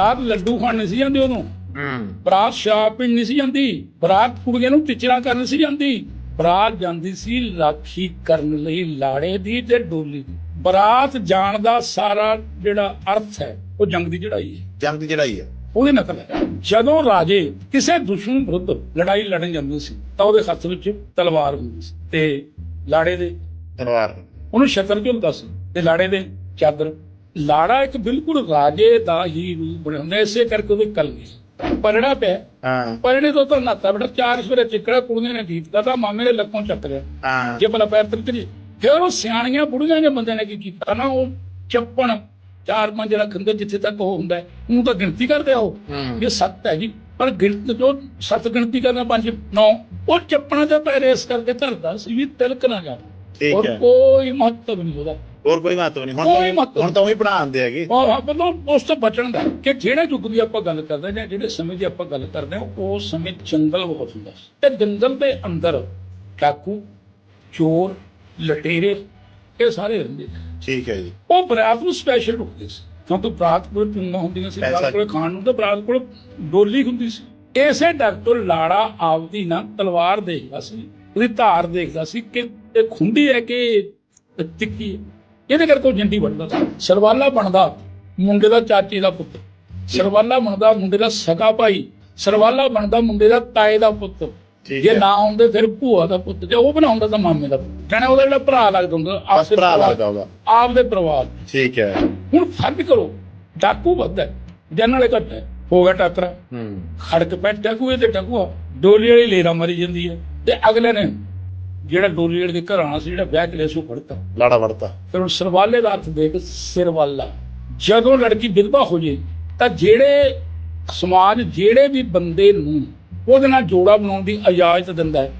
ਬਰਾਤ ਲੱਡੂ ਖਾਣ ਨਹੀਂ ਸੀ ਜਾਂਦੀ ਉਹਨੂੰ। ਹੂੰ। ਬਰਾਤ ਸ਼ਰਾਬ ਪੀਣ ਨਹੀਂ ਸੀ ਜਾਂਦੀ ਬਰਾਤ ਕੁੜੀਆਂ ਨੂੰ ਟਿਚਰਾਂ ਕਰਨ ਸੀ ਜਾਂਦੀ। ਬਰਾਤ ਜਾਂਦੀ ਸੀ ਰਾਖੀ ਕਰਨ ਲਈ ਲਾੜੇ ਦੀ ਤੇ ਡੋਲੀ ਦੀ। ਬਰਾਤ ਜਾਣ ਦਾ ਸਾਰਾ ਜਿਹੜਾ ਅਰਥ ਹੈ ਉਹ ਜੰਗ ਦੀ ਚੜਾਈ ਹੈ। ਜੰਗ ਦੀ ਚੜਾਈ ਹੈ। ਉਹਦੇ ਨਕਲ ਹੈ। ਜਦੋਂ ਰਾਜੇ ਕਿਸੇ ਦੁਸ਼ਮਣ ਵਿਰੁੱਧ ਲੜਾਈ ਲੜਨ ਜਾਂਦੇ ਸੀ ਤਾਂ ਉਹਦੇ ਹੱਥ ਵਿੱਚ ਤਲਵਾਰ ਹੁੰਦੀ ਸੀ ਤੇ ਲਾੜੇ ਦੇ ਤਲਵਾਰ। ਉਹਨੂੰ ਸ਼ਤਰ ਝੁਲਦਾ ਸੀ? ਤੇ ਲਾੜੇ ਦੇ ਚਾਦਰ ਲਾੜਾ ਇੱਕ ਬਿਲਕੁਲ ਰਾਜੇ ਦਾ ਹੀ ਰੂਪ ਬਣਿਆ ਹੁੰਦਾ ਇਸੇ ਕਰਕੇ ਉਹਦੇ ਕਲਗੀ ਪਰੜਾ ਪਿਆ। ਹਾਂ। ਪਰੜੇ ਤੋਂ ਤਾਂ ਨਾਤਾ ਬੜਾ ਚਾਰ ਸਵੇਰੇ ਚਿੱਕੜਾ ਕੁੜੀਆਂ ਨੇ ਦੀਪਦਾ ਤਾਂ ਮਾਮੇ ਨੇ ਲੱਕੋਂ ਚੱਕ ਲਿਆ। ਹਾਂ। ਜੇ ਭਲਾ ਪੈਰ ਤਿਲਕ ਜੀ ਫਿਰ ਉਹ ਸਿਆਣੀਆਂ ਬੁੜੀਆਂ ਦੇ ਬੰਦੇ ਨੇ ਕੀ ਕੀਤਾ ਨਾ ਉਹ ਚੱਪਣ ਚਾਰ ਪੰਜ ਰੱਖਣ ਦੇ ਜਿੱਥੇ ਤੱਕ ਉਹ ਹੁੰਦਾ ਉਹ ਤਾਂ ਗਿਣਤੀ ਕਰਦੇ ਆ ਉਹ। ਇਹ ਸੱਤ ਹੈ ਜੀ। ਪਰ ਗਿਣਤੀ ਜੋ ਸੱਤ ਗਿਣਤੀ ਕਰਨਾ ਪੰਜ ਨੌ ਉਹ ਚੱਪਣਾ ਦੇ ਪੈਰ ਇਸ ਕਰਕੇ ਧਰਦਾ ਸੀ ਵੀ ਤਿਲਕ ਨਾ ਠੀਕ ਔਰ ਹੈ। ਕੋਈ ਮਹੱਤਵ ਨਹੀਂ ਉਹਦਾ। ਹੋਰ ਕੋਈ ਮਹੱਤਵ ਨਹੀਂ। ਹੁਣ ਕੋਈ ਤਾਂ ਮਹੱਤਵ ਹੁਣ ਤਾਂ ਉਹੀ ਬਣਾਉਂਦੇ ਹੈਗੇ। ਉਹ ਮਤਲਬ ਉਸ ਤੋਂ ਬਚਣ ਦਾ। ਕਿ ਜਿਹੜੇ ਯੁੱਗ ਦੀ ਆਪਾਂ ਗੱਲ ਕਰਦੇ ਹਾਂ ਜਾਂ ਜਿਹੜੇ ਸਮੇਂ ਦੀ ਆਪਾਂ ਗੱਲ ਕਰਦੇ ਹਾਂ ਉਸ ਸਮੇਂ ਜੰਗਲ ਬਹੁਤ ਹੁੰਦਾ ਸੀ। ਤੇ ਜੰਗਲ ਦੇ ਅੰਦਰ ਡਾਕੂ ਚੋਰ ਲਟੇਰੇ ਇਹ ਸਾਰੇ ਰਹਿੰਦੇ ਸੀ। ਠੀਕ ਹੈ ਜੀ। ਉਹ ਬਰਾਤ ਨੂੰ ਸਪੈਸ਼ਲ ਰੁਕਦੇ ਸੀ। ਕਿਉਂਕਿ ਬਰਾਤ ਕੋਲ ਚੁੰਗਾ ਹੁੰਦੀਆਂ ਸੀ ਪੈਸਾ- ਬਰਾਤ ਕੋਲ ਖਾਣ ਨੂੰ ਤੇ ਬਰਾਤ ਕੋਲ ਡੋਲੀ ਹੁੰਦੀ ਸੀ। ਇਸੇ ਡਾਕਟਰ ਲਾੜਾ ਆਪਦੀ ਨਾ ਤਲਵਾਰ ਦੇਖਦਾ ਸੀ ਉਹਦੀ ਧਾਰ ਦੇਖਦਾ ਸੀ ਕਿ ਇਹ ਖੁੰਡੀ ਹੈ ਕਿ ਹੈ। ਇਹਦੇ ਕਰਕੇ ਉਹ ਬਣਦਾ ਸੀ। ਸਰਵਾਲਾ ਬਣਦਾ ਮੁੰਡੇ ਦਾ ਚਾਚੇ ਦਾ ਪੁੱਤ। ਸਰਵਾਲਾ ਬਣਦਾ ਮੁੰਡੇ ਦਾ ਸਗਾ ਭਾਈ। ਸਰਵਾਲਾ ਬਣਦਾ ਮੁੰਡੇ ਦਾ ਤਾਏ ਦਾ ਪੁੱਤ। ਜੇ ਨਾ ਹੁੰਦੇ ਫਿਰ ਭੂਆ ਦਾ ਪੁੱਤ ਜੇ ਉਹ ਬਣਾਉਂਦਾ ਤਾਂ ਮਾਮੇ ਦਾ ਕਹਿੰਦਾ ਉਹਦਾ ਜਿਹੜਾ ਭਰਾ ਲੱਗਦਾ ਹੁੰਦਾ ਆਪਸੇ ਭਰਾ ਲੱਗਦਾ ਉਹਦਾ। ਆਪਦੇ ਪਰਿਵਾਰ ਠੀਕ ਹੈ। ਹੁਣ ਫ਼ਰਕ ਕਰੋ ਡਾਕੂ ਵੱਧ ਹੈ ਜਨ ਵਾਲੇ ਘੱਟ ਹੈ ਹੋ ਗਿਆ ਟਾਕਰਾ। ਹੂੰ। ਖੜਕ ਪੈ ਡਾਕੂ ਤੇ ਡਾਕੂਆ ਡੋਲੀ ਵਾਲੀ ਲੇਰਾ ਮਰੀ ਜਾਂਦੀ ਹੈ ਤੇ ਅਗਲੇ ਨੇ ਜਿਹੜਾ ਵਾਲੇ ਦੇ ਘਰ ਆਣਾ ਸੀ ਜਿਹੜਾ ਵਿਆਹ ਕੇ ਸੂ ਫੜਤਾ। ਲਾੜਾ ਵੜਤਾ ਫਿਰ ਉਹ ਸਰਵਾਲੇ ਦਾ ਅਰਥ ਦੇਖ ਸਿਰਵਾਲਾ। ਜਦੋਂ ਲੜਕੀ ਵਿਧਵਾ ਹੋ ਜੇ ਤਾਂ ਜਿਹੜੇ ਸਮਾਜ ਜਿਹੜੇ ਵੀ ਬੰਦੇ ਨੂੰ ਉਹਦੇ ਨਾਲ ਜੋੜਾ ਬਣਾਉਣ ਦੀ ਇਜਾਜ਼ਤ ਦਿੰਦਾ ਹੈ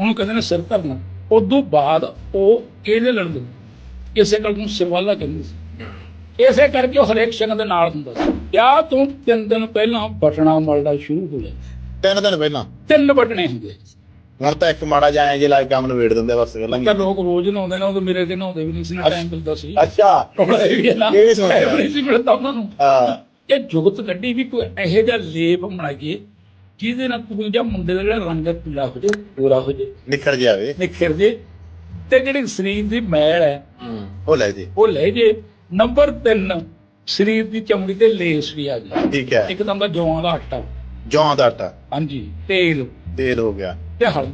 ਉਹਨੂੰ ਕਹਿੰਦੇ ਨੇ ਸਿਰ ਧਰਨਾ। ਉਦੋਂ ਬਾਅਦ ਉਹ ਇਹਦੇ ਲੜਦੇ। ਇਸੇ ਕਰਕੇ ਨੂੰ ਸਿਰਵਾਲਾ ਕਹਿੰਦੇ ਸੀ। ਇਸੇ ਕਰਕੇ ਉਹ ਹਰੇਕ ਸ਼ਗਨ ਦੇ ਨਾਲ ਹੁੰਦਾ ਸੀ। ਵਿਆਹ ਤੋਂ ਤਿੰਨ ਦਿਨ ਪਹਿਲਾਂ ਬਟਣਾ ਮਲਣਾ ਸ਼ੁਰੂ ਹੋ ਜਾਂਦਾ। ਤਿੰਨ ਦਿਨ ਪਹਿਲਾਂ? ਤਿੰਨ ਬਟਣੇ ਹੁੰਦੇ। ਹੁਣ ਤਾਂ ਇੱਕ ਮਾੜਾ ਜਾਏ ਜੇ ਲਾਇਕ ਕੰਮ ਨੂੰ ਵੇੜ ਦਿੰਦੇ ਆ ਬਸ ਗੱਲਾਂ ਤਾਂ ਲੋਕ ਰੋਜ਼ ਨਹਾਉਂਦੇ ਨੇ ਉਹ ਮੇਰੇ ਤੇ ਨਹਾਉਂਦੇ ਵੀ ਨਹੀਂ ਸੀ ਨਾ ਟਾਈਮ ਮਿਲਦਾ ਸੀ। ਅੱਛਾ। ਇਹ ਵੀ ਹੈ ਨਾ ਇਹ ਵੀ ਸੁਣਿਆ। time ਨਹੀਂ ਸੀ ਮਿਲਦਾ ਉਹਨਾਂ ਨੂੰ। ਹਾਂ। ਇਹ ਜੁਗਤ ਕੱਢੀ ਵੀ ਕੋਈ ਇਹੋ ਜਿਹਾ ਲੇਪ ਬਣਾਈਏ ਜਿਹਦੇ ਨਾਲ ਕੋਈ ਜਾਂ ਮੁੰਡੇ ਦਾ ਜਿਹੜਾ ਰੰਗ ਹੈ ਪੀਲਾ ਹੋ ਜੇ ਪੂਰਾ ਹੋ ਜੇ ਨਿਖਰ ਜਾਵੇ। ਨਿਖਰ ਜੇ ਤੇ ਜਿਹੜੀ ਸਰੀਰ ਦੀ ਮੈਲ ਹੈ ਹੂੰ ਉਹ ਲੈ ਜੀ। ਉਹ ਲੈ ਜੇ। ਨੰਬਰ 3 ਸਰੀਰ ਦੀ ਚਮੜੀ ਤੇ ਲੇਸ ਵੀ ਆ ਜਾਏ ਠੀਕ ਹੈ। ਇੱਕ ਤਾਂ ਦਾ ਜੌਆਂ ਦਾ ਆਟਾ। ਜੌਂ ਦਾ ਆਟਾ। ਹਾਂਜੀ ਤੇਲ। ਤੇਲ ਹੋ ਗਿਆ। ਤੇ ਹਲਦੀ